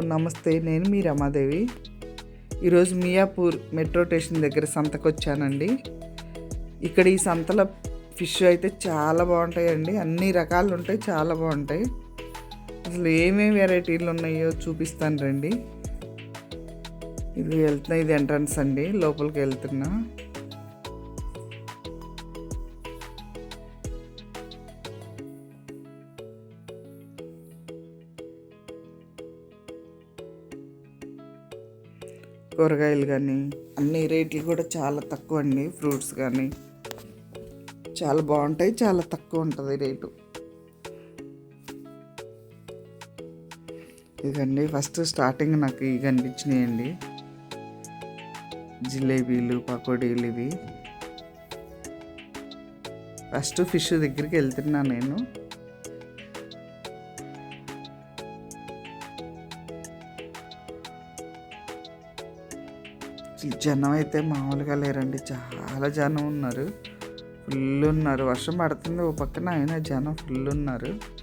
నమస్తే. నేను మీ రమాదేవి. ఈరోజు మియాపూర్ మెట్రో స్టేషన్ దగ్గర సంతకు వచ్చానండి ఇక్కడ ఈ సంతలో ఫిష్ అయితే చాలా బాగుంటాయండి. అన్ని రకాలు ఉంటాయి చాలా బాగుంటాయి. అసలు ఏమేమి వెరైటీలు ఉన్నాయో చూపిస్తాను రండి. ఇది వెళ్తున్నా ఇది ఎంట్రన్స్ అండి. లోపలికి వెళ్తున్నా. కూరగాయలు కానీ అన్ని రేట్లు కూడా చాలా తక్కువ అండి ఫ్రూట్స్ కానీ. చాలా బాగుంటాయి చాలా తక్కువ ఉంటుంది రేటు. ఇదండి ఫస్ట్ స్టార్టింగ్ నాకు ఇవి కనిపించినాయండి. జిలేబీలు పకోడీలు ఇవి. ఫస్ట్ ఫిష్ దగ్గరికి వెళ్తున్నా నేను. అసలు జనం అయితే మామూలుగా లేరండి. చాలా జనం ఉన్నారు. ఫుల్ ఉన్నారు. వర్షం పడుతుంది. ఓ పక్కన అయినా జనం ఫుల్ ఉన్నారు.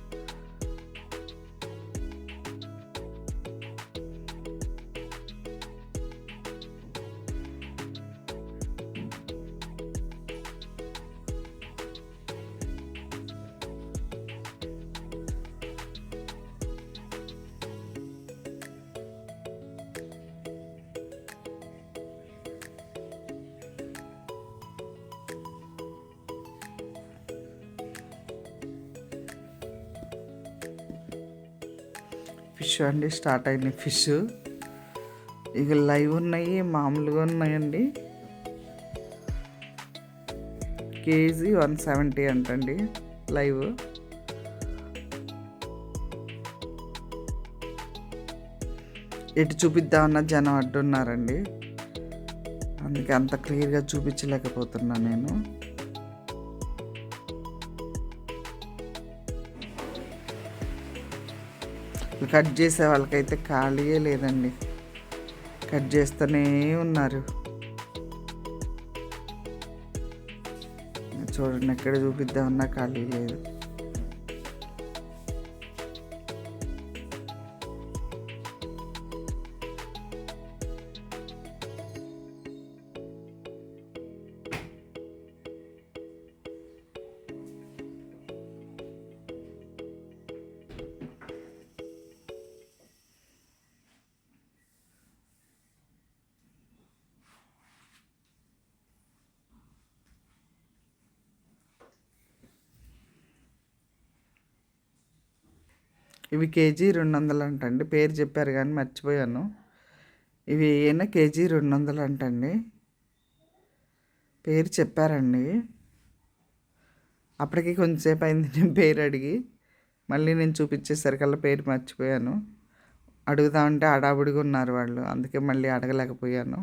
ఫిష్ అండి స్టార్ట్ అయింది ఫిష్. ఇక లైవ్ ఉన్నాయి మామూలుగా ఉన్నాయండి. కేజీ వన్ సెవెంటీ అంటండి లైవ్. ఎటు చూపిద్దామన్న జనం అడ్డున్నారండి. అందుకే అంత క్లియర్గా చూపించలేకపోతున్నా నేను. కట్ చేసే వాళ్ళకైతే ఖాళీయే లేదండి. కట్ చేస్తూనే ఉన్నారు. చూడండి ఎక్కడ చూపిద్దామన్నా ఖాళీ లేదు. ఇవి కేజీ రెండు వందలు అంటండి పేరు చెప్పారు కానీ మర్చిపోయాను. ఇవి అయినా కేజీ రెండు వందలు అంటండి పేరు చెప్పారండి. అప్పటికి కొంచెంసేపు అయింది నేను పేరు అడిగి మళ్ళీ నేను చూపించేసరికల్లా పేరు మర్చిపోయాను. అడుగుదామంటే అడాబుడిగా ఉన్నారు వాళ్ళు అందుకే మళ్ళీ అడగలేకపోయాను.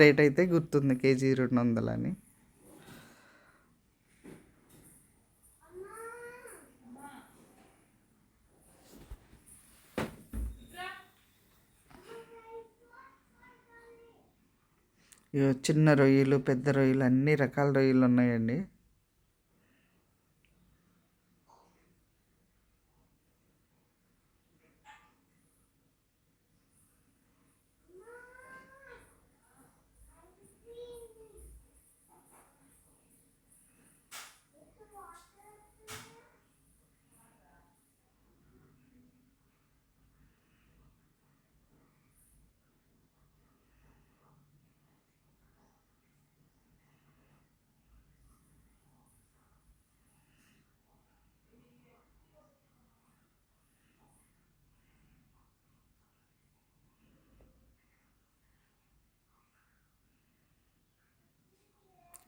రేట్ అయితే గుర్తుంది కేజీ రెండు వందలని చిన్న రొయ్యలు పెద్ద రొయ్యలు అన్ని రకాల రొయ్యలు ఉన్నాయండి.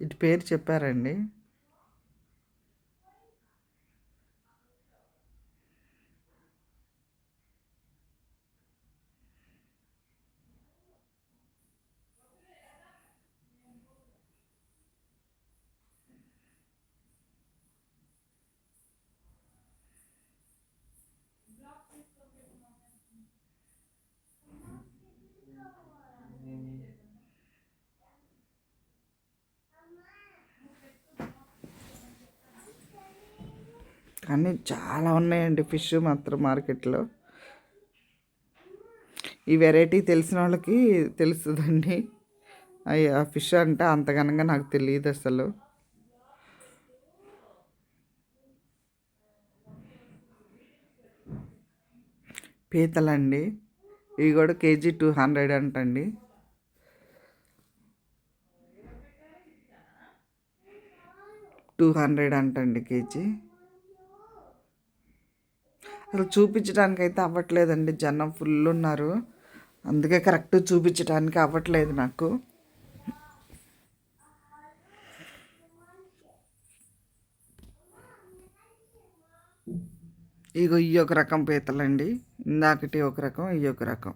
ఇటు పేరు చెప్పారండి. కానీ చాలా ఉన్నాయండి ఫిష్ మాత్రం మార్కెట్లో. ఈ వెరైటీ తెలిసిన వాళ్ళకి తెలుస్తుందండి. అయ్యి ఆ ఫిష్ అంటే అంతగనంగా నాకు తెలియదు అసలు. పీతలండి. ఇవి కూడా కేజీ టూ హండ్రెడ్ అంటండి. టూ హండ్రెడ్ అంటండి కేజీ. అసలు చూపించడానికి అయితే అవ్వట్లేదండి. జనం ఫుల్ ఉన్నారు. అందుకే కరెక్ట్ చూపించడానికి అవ్వట్లేదు నాకు. ఇగో ఈ ఒక రకం పీతలండి. ఇందాకటి ఒక రకం ఈ ఒక రకం.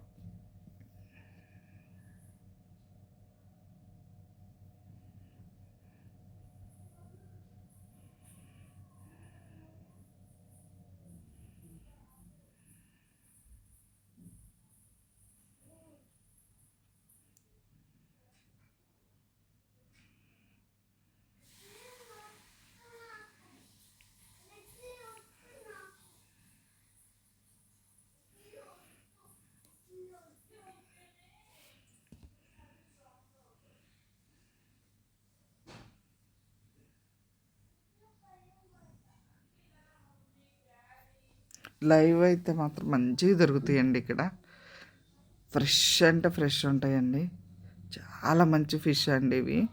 లైవ్ అయితే మాత్రం మంచిగా దొరుకుతాయండి ఇక్కడ. ఫ్రెష్ అంటే ఫ్రెష్ ఉంటాయండి. చాలా మంచి ఫిష్ అండి ఇవి.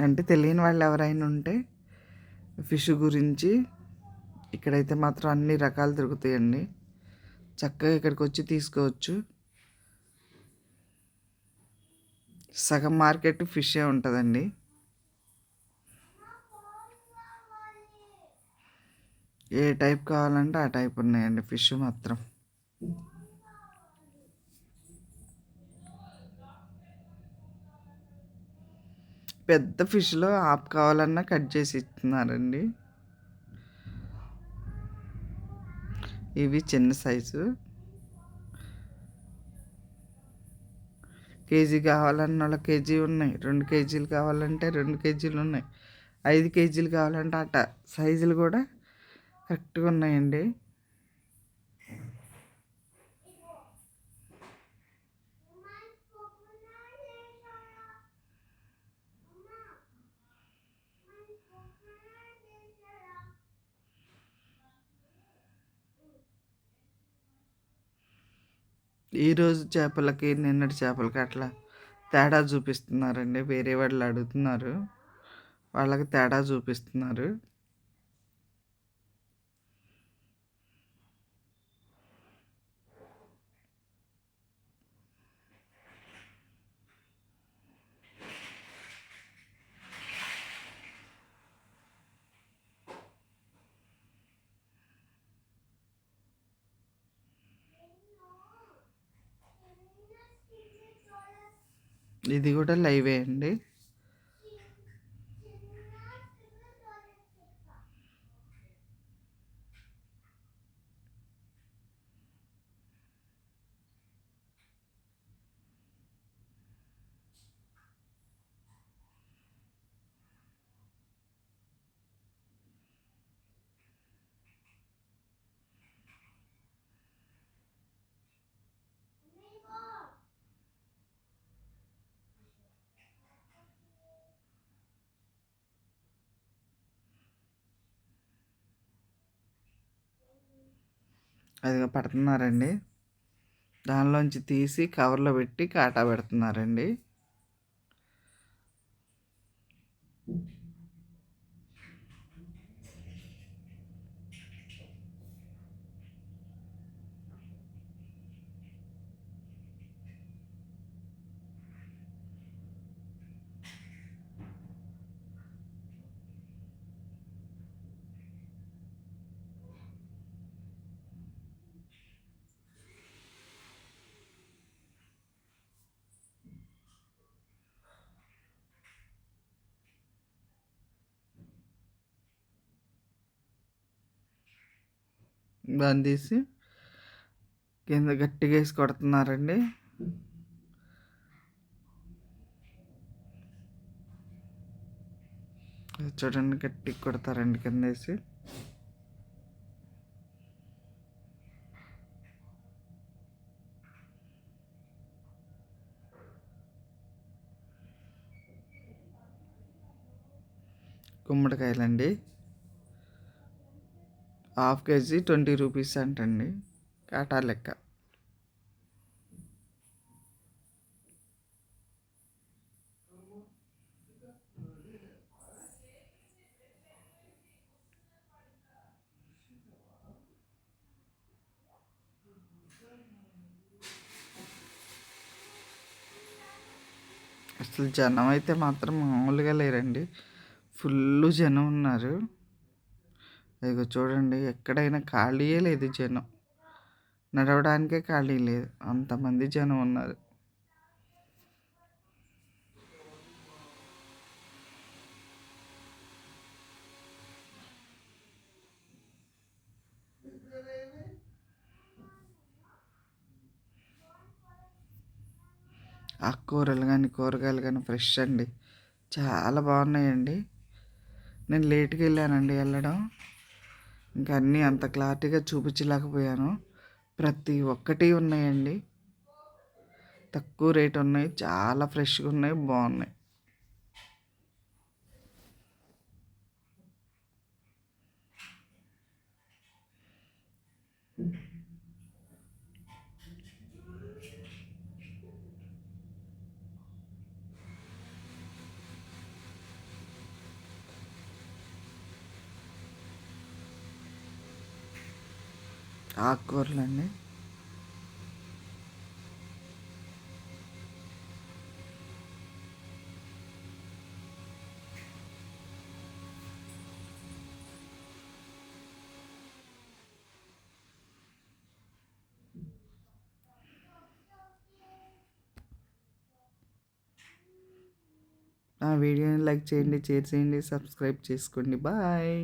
అంటే తెలియని వాళ్ళు ఎవరైనా ఉంటే ఫిష్ గురించి ఇక్కడైతే మాత్రం అన్ని రకాలు దొరుకుతాయండి. చక్కగా ఇక్కడికి వచ్చి తీసుకోవచ్చు. సగం మార్కెట్ ఫిషే ఉంటుందండి. ఏ టైప్ కావాలంటే ఆ టైప్ ఉన్నాయండి ఫిష్ మాత్రం. పెద్ద ఫిష్లో ఆప్ కావాలన్నా కట్ చేసి ఇస్తున్నారండి. ఇవి చిన్న సైజు. కేజీ కావాలన్న వాళ్ళ కేజీ ఉన్నాయి రెండు కేజీలు కావాలంటే రెండు కేజీలు ఉన్నాయి ఐదు కేజీలు కావాలంటే అట సైజులు కూడా కరెక్ట్గా ఉన్నాయండి. ఈరోజు చేపలకి నిన్నటి చేపలకి అట్లా తేడా చూపిస్తున్నారండి. వేరే వాళ్ళు అడుగుతున్నారు. వాళ్ళకి తేడా చూపిస్తున్నారు. ఇది కూడా లైవే అండి. అది పడుతున్నారండి. దానిలోంచి తీసి కవర్లో పెట్టి కాటా పెడుతున్నారండి. బంధిసి కింద గట్టిగా వేసి కొడుతున్నారండి. చూడండి గట్టి కొడతారండి కింద వేసి. గుమ్మడికాయలండి. Half K G twenty rupees అంటండి. కాటా లెక్క. అసలు జనం అయితే మాత్రం మామూలుగా లేరండి. ఫుల్ జనం ఉన్నారు. ఇదిగో చూడండి ఎక్కడైనా ఖాళీయే లేదు జనం. నడవడానికే ఖాళీ లేదు. అంతమంది జనం ఉన్నారు. ఆకుకూరలు కానీ కూరగాయలు కానీ ఫ్రెష్ అండి. చాలా బాగున్నాయండి. నేను లేట్గా వెళ్ళానండి వెళ్ళడం. ఇంకా అన్నీ అంత క్లారిటీగా చూపించలేకపోయాను. ప్రతి ఒక్కటి ఉన్నాయండి. తక్కువ రేట్ ఉన్నాయి. చాలా ఫ్రెష్గా ఉన్నాయి. బాగున్నాయి. ఆకుకూరలండి. ఆ వీడియోని లైక్ చేయండి షేర్ చేయండి సబ్స్క్రైబ్ చేసుకోండి. బాయ్.